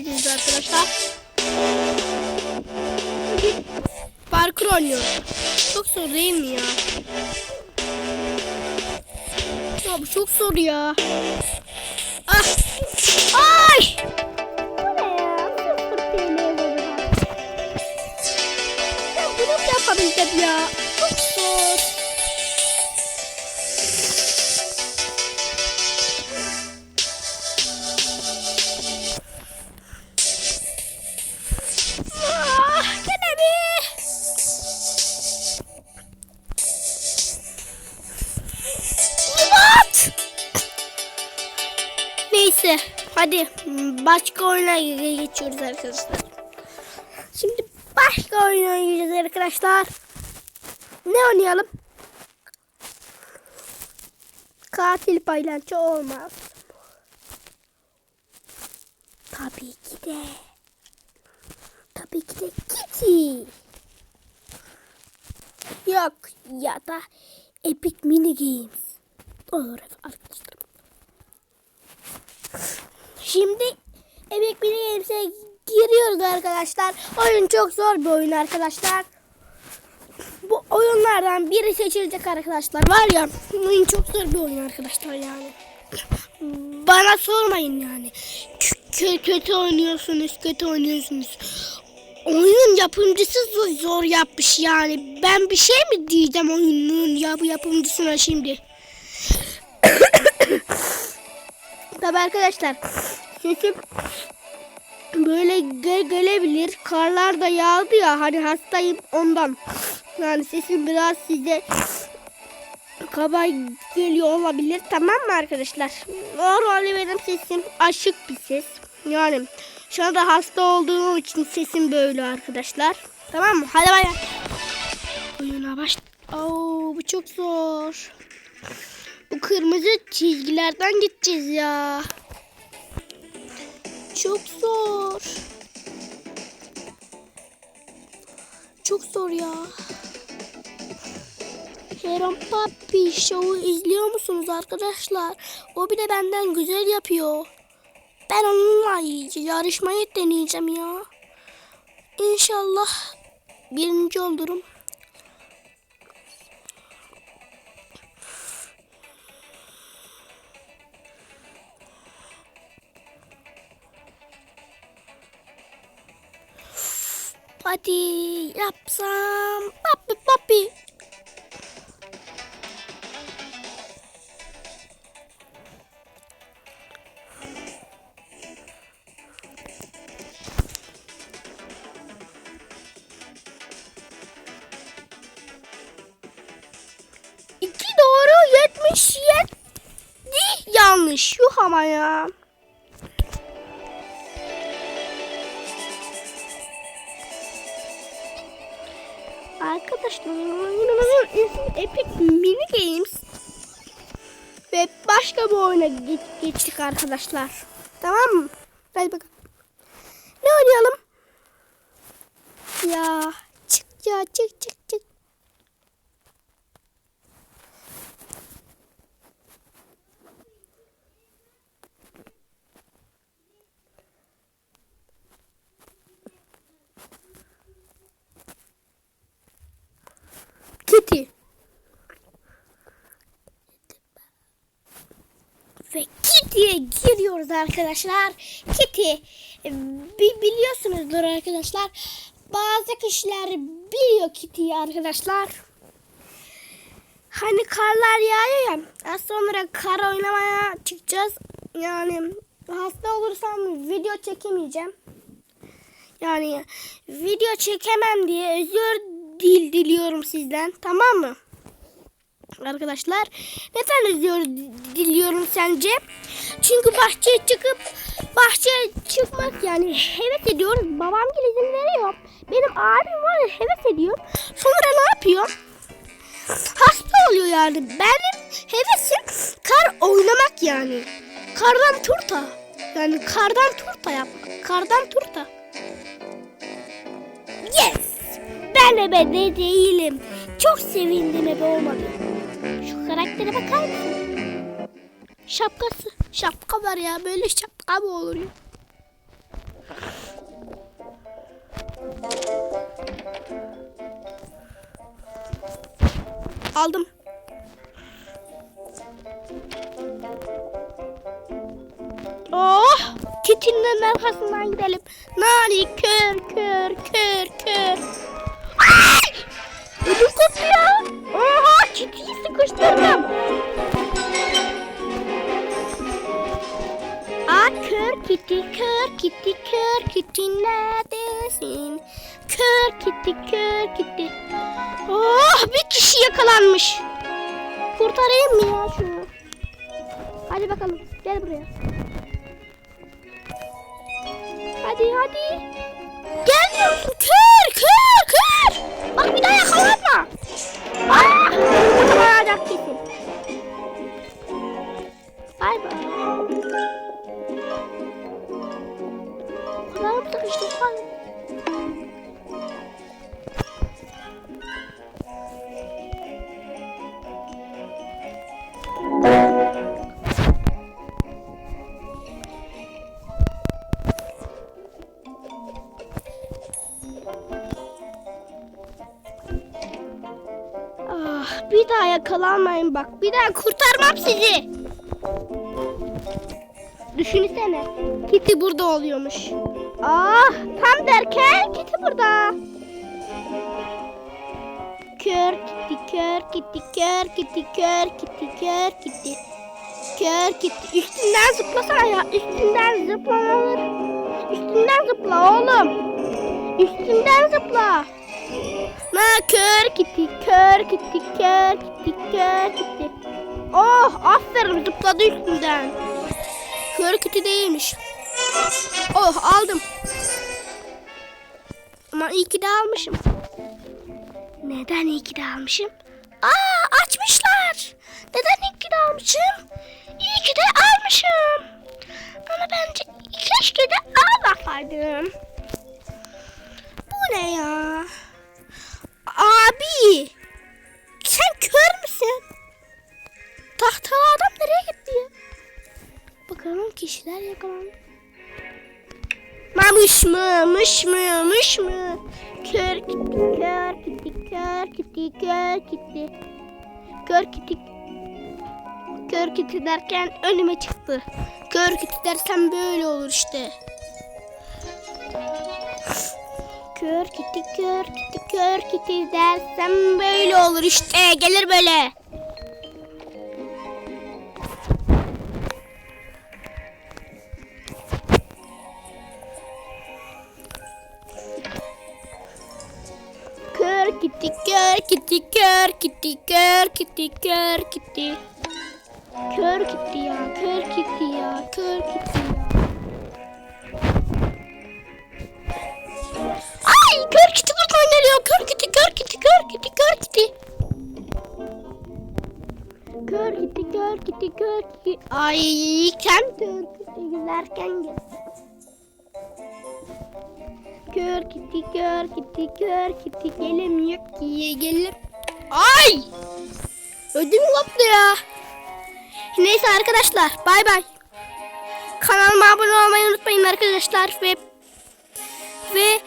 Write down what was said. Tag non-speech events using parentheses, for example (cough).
geldiniz arkadaşlar. Parkur oynuyoruz. Çok zor değil mi ya? Ya bu çok zor ya. Ah! Ay! Bu ne ya? Ya bunu yapabildim ya. Neyse hadi başka oyuna geçiyoruz arkadaşlar. Şimdi başka oyuna gireceğiz arkadaşlar. Ne oynayalım? Katil paylaşçı olmaz. Tabii ki de. Tabii ki de Kitty. Yok ya da Epic Mini Games. Olur arkadaşlar. Şimdi Mini Games'e giriyoruz arkadaşlar. Oyun çok zor bir oyun arkadaşlar. Bu oyunlardan biri seçilecek arkadaşlar. Var ya oyun çok zor bir oyun arkadaşlar yani. Bana sormayın yani. Kö- kötü oynuyorsunuz, kötü oynuyorsunuz. Oyunun yapımcısı zor, zor yapmış yani. Ben bir şey mi diyeceğim oyunun yap yapımcısına şimdi? (coughs) Tabi arkadaşlar sesim böyle ge- gelebilir. Karlar da yağdı ya hani hastayım ondan. Yani sesim biraz size kaba geliyor olabilir. Tamam mı arkadaşlar? Normalde benim sesim aşık bir ses. Yani şu anda hasta olduğum için sesim böyle arkadaşlar. Tamam mı? Hadi bay. Oyuna baş. Oo, bu çok zor. Bu kırmızı çizgilerden gideceğiz ya. Çok zor. Çok zor ya. Heron Papi Show'u izliyor musunuz arkadaşlar? O bile benden güzel yapıyor. Ben onunla yarışmayı deneyeceğim ya. İnşallah birinci olurum. Hadi yapsam. Papi papi. İki doğru yetmiş yedi yanlış. Yuh ama ya. Arkadaşlar ismi Epic Mini Games. Ve başka bir oyuna ge- geçtik arkadaşlar. Tamam mı? Hadi bakalım. Ne oynayalım? Ya çık ya çık çık çık. Kitty. Ve Kitty'ye giriyoruz arkadaşlar. Kitty e, bi- biliyorsunuzdur arkadaşlar. Bazı kişiler biliyor Kitty'yi arkadaşlar. Hani karlar yağıyor ya. Az sonra kar oynamaya çıkacağız. Yani hasta olursam video çekemeyeceğim. Yani video çekemem diye özür dil diliyorum sizden. Tamam mı? Arkadaşlar neden özür diliyorum sence? Çünkü bahçeye çıkıp bahçeye çıkmak yani heves ediyoruz. Babam izin veriyor. Benim abim var heves ediyor. Sonra ne yapıyor? Hasta oluyor yani. Benim hevesim kar oynamak yani. Kardan turta. Yani kardan turta yapmak. Kardan turta. Yes! Ben ebe de değilim. Çok sevindim ebe olmadı renklere bakar mısın? Şapkası. Şapka var ya. Böyle şapka mı olur ya? Aldım. Oh! Kitinin arkasından gidelim. Nani kör kör kör kör. Ay! Ödüm kopuyor. Oha! Kitinin sıkıştırdım. Aa kör kiti kör kiti kör kiti neredesin? Kör kiti kör kiti. Oh bir kişi yakalanmış. Kurtarayım mı ya şunu? Hadi bakalım gel buraya. Hadi hadi. Gelmiyor Sıkıştı. Ay. Ah, bir daha yakalanmayın bak. Bir daha kurtarmam sizi. Düşünsene. Kitty burada oluyormuş. Ah, tam derken Kitty burada. Kör Kitty, kör Kitty, kör Kitty, kör Kitty, kör Kitty. Kör Kitty. Üstünden zıplasana ya. Üstünden zıplanır. Üstünden zıpla oğlum. Üstünden zıpla. Na kör gitti, kör gitti, kör gitti, kör gitti. Oh aferin zıpladı üstünden. Kör gitti değilmiş. Oh aldım. Ama iyi ki de almışım. Neden iyi ki de almışım? Aa açmışlar. Neden iyi ki de almışım? İyi ki de almışım. Ama bence keşke de almasaydım. Bu ne ya? Abi sen kör müsün? Tahtalı adam nereye gitti? Bakalım kişiler yakalandı. Mamış mı, mış mı, mış mı? Kör gitti, kör gitti, kör gitti, kör gitti. Kör gitti. Kör gitti derken önüme çıktı. Kör gitti dersen böyle olur işte. Kör gitti, kör gitti, kör gitti dersem böyle olur işte. Gelir böyle. Kör gitti, kör gitti, kör gitti, kör gitti, kör gitti. Kör gitti ya, kör gitti ya, kör gitti ya. Ay kör kiti buradan geliyor. Kör kiti, kör kiti, kör kiti, kör kiti. Kör kiti, kör kiti, kör kiti. Ay sen kör kiti gülerken gel. Kör kiti, kör kiti, kör kiti. Gelim yok ki gelim. Ay! Ödüm koptu ya. Neyse arkadaşlar bay bay. Kanalıma abone olmayı unutmayın arkadaşlar ve ve